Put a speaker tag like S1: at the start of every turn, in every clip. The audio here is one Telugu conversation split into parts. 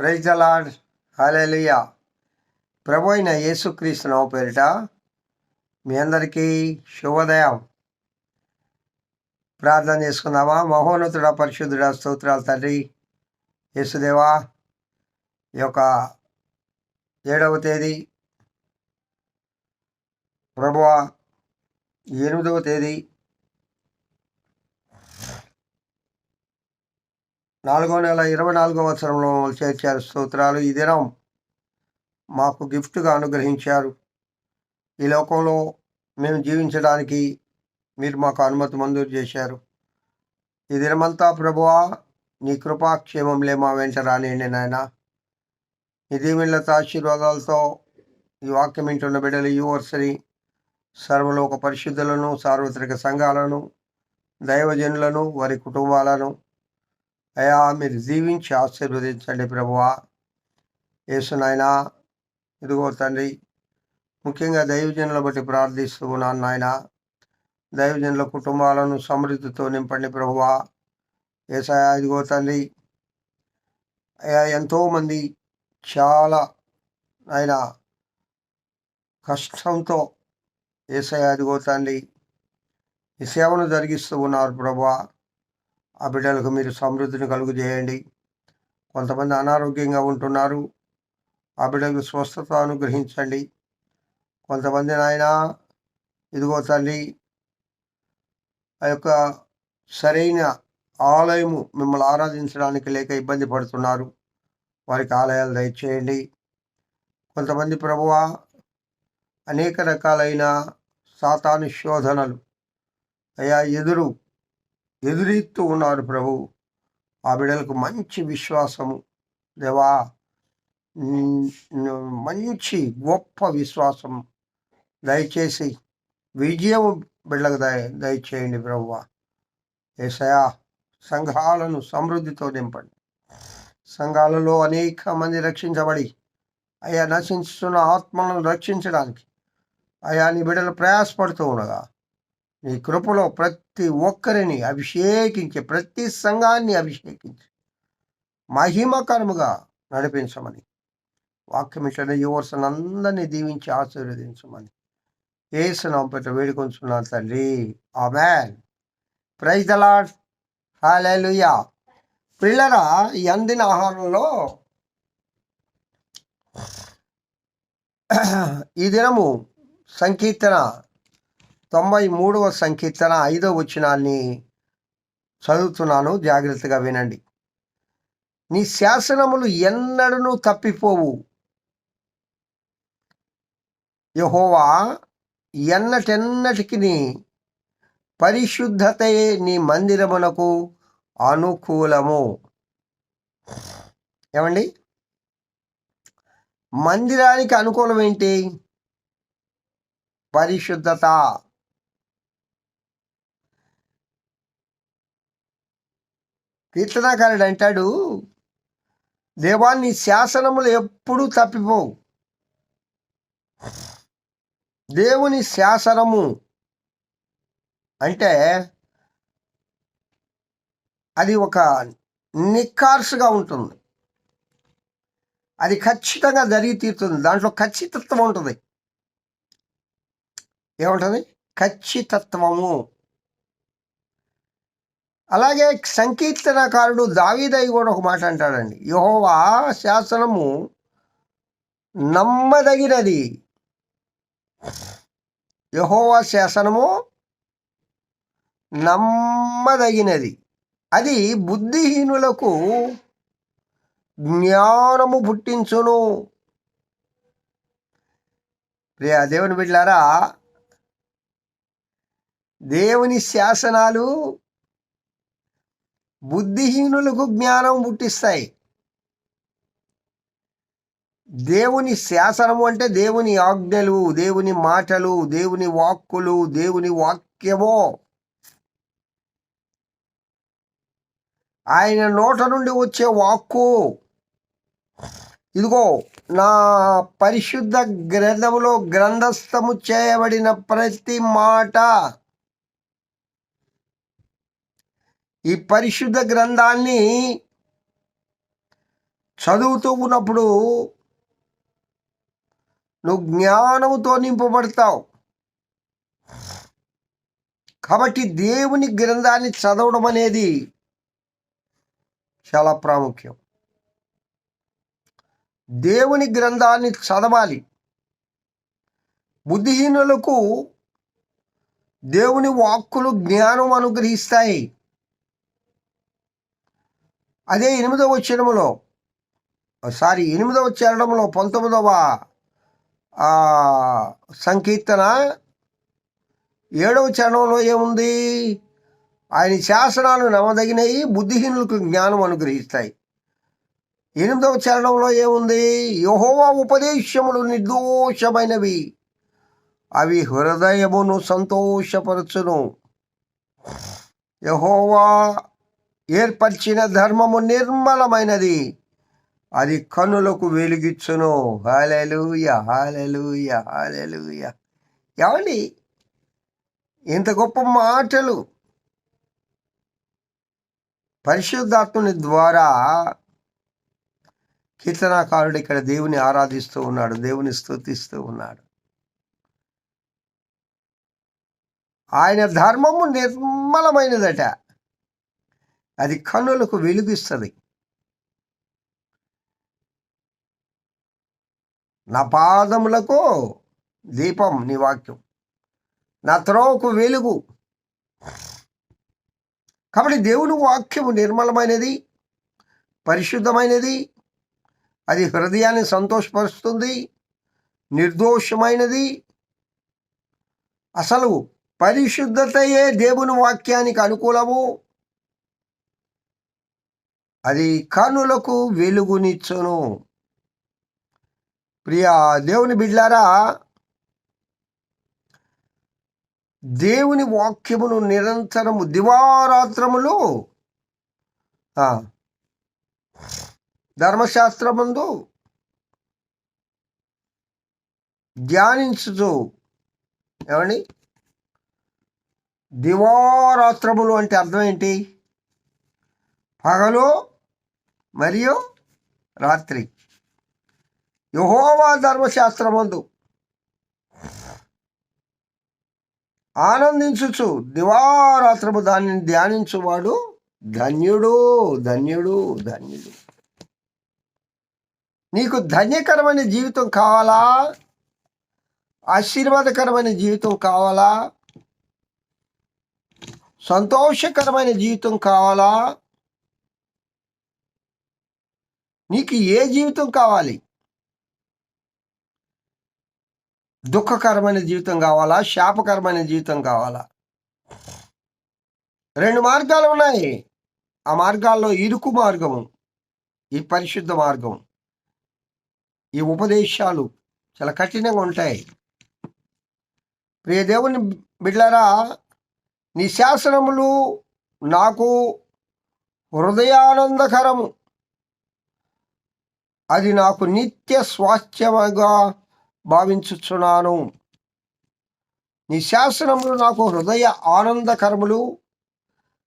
S1: ప్రైజ్ ద లాడ్ ప్రభు అయిన యేసుక్రీస్తు నామ పేరిట మీ అందరికీ శుభోదయం. ప్రార్థన చేసుకుందామా? మహోన్నతుడ పరిశుద్ధుడ స్తోత్రాలు తండ్రి యేసుదేవా ఈ యొక్క ఏడవ తేదీ ప్రభువ ఎనిమిదవ తేదీ నాలుగో నెల ఇరవై నాలుగో సంవత్సరంలో చేర్చారు స్తోత్రాలు. ఈ దినం మాకు గిఫ్ట్గా అనుగ్రహించారు. ఈ లోకంలో మేము జీవించడానికి మీరు మాకు అనుమతి మంజూరు చేశారు. ఈ దినమంతా ప్రభువా నీ కృపాక్షేమంలే మా వెంట రానియండి నాయన. ఈ దీవెనలతో ఆశీర్వాదాలతో ఈ వాక్యం వింటున్న బిడ్డలు యూవర్సరీ సర్వలోక పరిశుద్ధులను సార్వత్రిక సంఘాలను దైవజనులను వారి కుటుంబాలను అయా మీరు జీవించి ఆశీర్వదించండి ప్రభువా. యేసునాయన ఇదిగో తండ్రి ముఖ్యంగా దైవజనుల బట్టి ప్రార్థిస్తూ ఉన్నాను నాయన. దైవజనుల కుటుంబాలను సమృద్ధితో నింపండి ప్రభువా. ఏసయా ఇదిగో తండ్రి అయా ఎంతోమంది చాలా ఆయన కష్టంతో ఏసయా ఇదిగో తండ్రి ఈ సేవను జరిగిస్తూ ఉన్నారు ప్రభువా. ఆ బిడ్డలకు మీరు సమృద్ధిని కలుగు చేయండి కొంతమంది అనారోగ్యంగా ఉంటున్నారు. ఆ బిడ్డలకు స్వస్థత అనుగ్రహించండి. కొంతమంది నాయన ఇదిగో తల్లి ఆ యొక్క సరైన ఆలయము మిమ్మల్ని ఆరాధించడానికి లేక ఇబ్బంది పడుతున్నారు. వారికి ఆలయాలు దయచేయండి. కొంతమంది ప్రభువ అనేక రకాలైన సాతాను శోధనలు అయా ఎదురు ఎదురీస్తూ ఉన్నారు ప్రభు. ఆ బిడ్డలకు మంచి విశ్వాసము. దేవా మంచి గొప్ప విశ్వాసం దయచేసి విజయం బిడ్డలకు దయ దయచేయండి ప్రభువ. ఏసయా సంఘాలను సమృద్ధితో నింపండి. సంఘాలలో అనేక మంది రక్షించబడి అయా నశించుతున్న ఆత్మలను రక్షించడానికి అయా నీ బిడ్డలు ప్రయాసపడుతూ ఉండగా నీ కృపలో ప్రతి ఒక్కరిని అభిషేకించి ప్రతి సంఘాన్ని అభిషేకించి మహిమకరముగా నడిపించమని. వాక్యం ఇట్లనే యువర్సన్ అందరినీ దీవించి ఆశీర్వదించమని. ఏసునాం వేడుకొంచున్నాను తండ్రి. ఆమెన్. ప్రైజ్ ద హాలూయా పిల్లరా ఈ అందిన ఆహారంలో ఈ దినము సంకీర్తన తొంభై మూడవ సంకీర్తన ఐదవ వచనాన్ని చదువుతున్నాను. జాగ్రత్తగా వినండి. నీ శాసనములు ఎన్నడూ తప్పిపోవు. యహోవా ఎన్నటెన్నటికి పరిశుద్ధతయే నీ మందిరమునకు అనుకూలము. ఏమండి? మందిరానికి అనుకూలం ఏంటి పరిశుద్ధత. కీర్తనాకారుడు అంటాడు దేవాన్ని శాసనములు ఎప్పుడూ తప్పిపోవు. దేవుని శాసనము అంటే అది ఒక నిక్కార్సుగా ఉంటుంది. అది ఖచ్చితంగా జరిగి తీరుతుంది. దాంట్లో ఖచ్చితత్వం ఉంటుంది. ఏముంటుంది? ఖచ్చితత్వము. అలాగే సంకీర్తనకారుడు దావీదయ్య కూడా ఒక మాట అంటాడండి. యహోవా శాసనము నమ్మదగినది. యహోవా శాసనము నమ్మదగినది. అది బుద్ధిహీనులకు జ్ఞానము పుట్టించును. ప్రియ దేవుని బిడ్డారా దేవుని శాసనాలు బుద్ధిహీనులకు జ్ఞానం పుట్టిస్తాయి. దేవుని శాసనము అంటే దేవుని ఆజ్ఞలు దేవుని మాటలు దేవుని వాక్కులు దేవుని వాక్యము. ఆయన నోట నుండి వచ్చే వాక్కు. ఇదిగో నా పరిశుద్ధ గ్రంథములో గ్రంథస్థము చేయబడిన ప్రతి మాట. ఈ పరిశుద్ధ గ్రంథాన్ని చదువుతూ ఉన్నప్పుడు నువ్వు జ్ఞానముతో నింపబడతావు. కాబట్టి దేవుని గ్రంథాన్ని చదవడం అనేది చాలా ప్రాముఖ్యం. దేవుని గ్రంథాన్ని చదవాలి. బుద్ధిహీనులకు దేవుని వాక్కులు జ్ఞానం అనుగ్రహిస్తాయి. అదే ఎనిమిదవ వచనములో సారీ ఎనిమిదవ చరణంలో పంతొమ్మిదవ సంకీర్తన ఏడవ చరణంలో ఏముంది? ఆయన శాసనాలు నమ్మదగినవి బుద్ధిహీనులకు జ్ఞానం అనుగ్రహిస్తాయి. ఎనిమిదవ చరణంలో ఏముంది? యహోవా ఉపదేశములు నిర్దోషమైనవి. అవి హృదయమును సంతోషపరచును. యహోవా ఏర్పరిచిన ధర్మము నిర్మలమైనది. అది కన్నులకు వెలుగిచ్చును. హాలెలూయ హాలెలూయ హాలెలూయ ఏమండి? ఇంత గొప్ప మాటలు. పరిశుద్ధాత్ముని ద్వారా కీర్తనాకారుడు ఇక్కడ దేవుని ఆరాధిస్తూ ఉన్నాడు దేవుని స్తుతిస్తూ ఉన్నాడు. ఆయన ధర్మము నిర్మలమైనదట. అది కన్నులకు వెలుగిస్తుంది. నా పాదములకు దీపం నీ వాక్యం. నా త్రోవకు వెలుగు. కాబట్టి దేవుని వాక్యము నిర్మలమైనది పరిశుద్ధమైనది అది హృదయాన్ని సంతోషపరుస్తుంది నిర్దోషమైనది. అసలు పరిశుద్ధతయే దేవుని వాక్యానికి అనుకూలము. అది కనులకు వెలుగునిచ్చును. ప్రియా దేవుని బిడ్లారా దేవుని వాక్యమును నిరంతరము దివారాత్రములు ధర్మశాస్త్రముందు ధ్యానించుతూ ఏమండి? దివారాత్రములు అంటే అర్థం ఏంటి? పగలు మరియు రాత్రి. యహోవా ధర్మశాస్త్రమందు ఆనందించుచు దివారాత్రము దానిని ధ్యానించువాడు ధన్యుడు ధన్యుడు ధన్యుడు. నీకు ధన్యకరమైన జీవితం కావాలా? ఆశీర్వాదకరమైన జీవితం కావాలా? సంతోషకరమైన జీవితం కావాలా? నీకు ఏ జీవితం కావాలి? దుఃఖకరమైన జీవితం కావాలా? శాపకరమైన జీవితం కావాలా? రెండు మార్గాలు ఉన్నాయి. ఆ మార్గాల్లో ఇరుకు మార్గము ఈ పరిశుద్ధ మార్గం. ఈ ఉపదేశాలు చాలా కఠినంగా ఉంటాయి. ప్రియ దేవుని బిడ్డలారా నీ శాసనములు నాకు హృదయానందకరము. అది నాకు నిత్య స్వాస్థ్యముగా భావించుచున్నాను. నీ శాసనములు నాకు హృదయ ఆనందకరములు.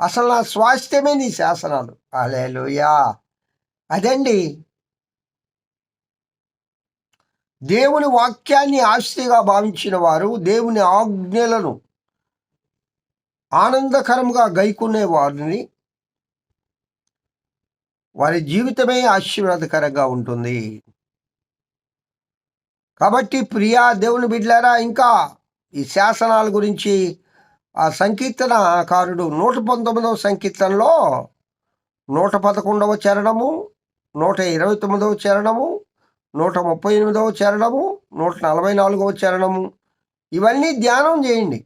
S1: అసలు నా స్వాస్థ్యమే నీ శాసనాలు. అలేలుయా అదండి. దేవుని వాక్యాన్ని ఆస్తిగా భావించిన వారు దేవుని ఆజ్ఞలను ఆనందకరంగా గైకునే వారిని వారి జీవితమే ఆశీర్వాదకరంగా ఉంటుంది. కాబట్టి ప్రియా దేవుని బిడ్డలారా ఇంకా ఈ శాసనాల గురించి ఆ సంకీర్తనకారుడు నూట పంతొమ్మిదవ సంకీర్తనలో నూట పదకొండవ చరణము నూట ఇరవై తొమ్మిదవ చరణము నూట ముప్పై ఎనిమిదవ చరణము నూట నలభై నాలుగవ చరణము ఇవన్నీ ధ్యానం చేయండి.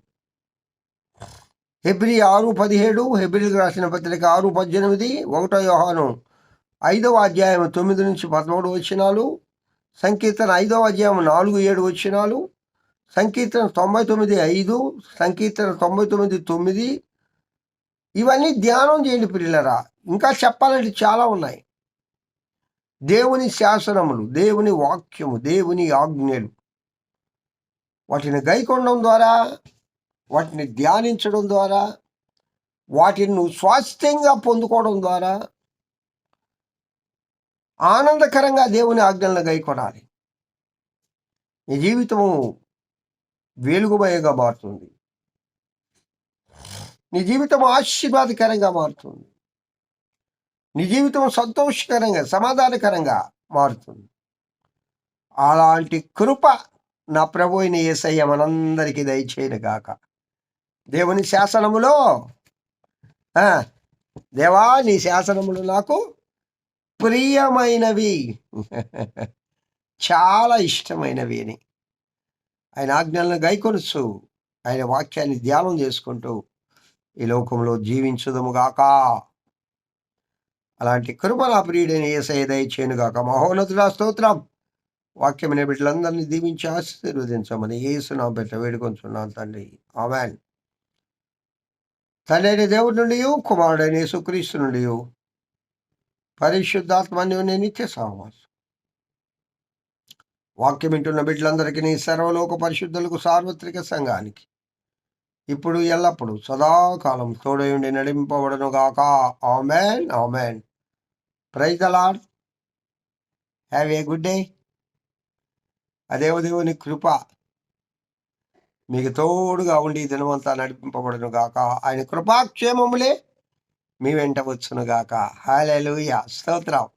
S1: హెబ్రి ఆరు పదిహేడు హెబ్రిల్కి రాసిన పత్రిక ఆరు పద్దెనిమిది ఒకటో యోహాను ఐదవ అధ్యాయం తొమ్మిది నుంచి పదమూడు వచ్చినాలు సంకీర్తన ఐదవ అధ్యాయం నాలుగు ఏడు వచ్చినాలు సంకీర్తన తొంభై తొమ్మిది ఐదు సంకీర్తన తొంభై తొమ్మిది తొమ్మిది. ఇవన్నీ ధ్యానం చేయండి పిల్లరా ఇంకా చెప్పాలంటే చాలా ఉన్నాయి. దేవుని శాసనములు దేవుని వాక్యము దేవుని ఆజ్ఞలు. వాటిని గైకొనడం ద్వారా వాటిని ధ్యానించడం ద్వారా వాటిని నువ్వు స్వాస్థ్యంగా పొందుకోవడం ద్వారా ఆనందకరంగా దేవుని ఆజ్ఞలను గైకొనాలి. నీ జీవితము వెలుగుమయంగా మారుతుంది. నీ జీవితం ఆశీర్వాదకరంగా మారుతుంది. నీ జీవితం సంతోషకరంగా సమాధానకరంగా మారుతుంది. అలాంటి కృప నా ప్రభు అయిన ఏసయ్య మనందరికీ దయచేయను గాక. దేవుని శాసనములో దేవా నీ శాసనములు నాకు ప్రియమైనవి. చాలా ఇష్టమైనవి అని. ఆయన ఆజ్ఞలను గైకొనచ్చు ఆయన వాక్యాన్ని ధ్యానం చేసుకుంటూ ఈ లోకంలో జీవించుదముగాక. అలాంటి కృప నా ప్రియుడైన ఏసయ్య దయచేనుగాక మహోన్నతుడా స్తోత్రం. వాక్యమైన బిడ్డలందరినీ దీవించి ఆశీర్వదించమని యేసు నా బిడ్డ వేడుకొంచున్నాను తండ్రి. ఆమెన్. తండ్రి అయిన దేవుడి నుండి కుమారుడైన యేసుక్రీస్తు నుండి పరిశుద్ధాత్మన్యోని నిత్య సహవాసం వాక్యం వింటున్న బిడ్డలందరికీ సర్వలోక పరిశుద్ధులకు సార్వత్రిక సంఘానికి. ఇప్పుడు ఎల్లప్పుడు సదాకాలం తోడై ఉండి నడింపబడను గాక amen amen. Praise the lord have a good day అదేవదేవుని కృప మీకు తోడుగా ఉండి దినమంతా నడిపింపబడను గాక ఆయన కృపాక్షేమములే మీ వెంట వచ్చునుగాక. హాలూయ స్తోత్రం.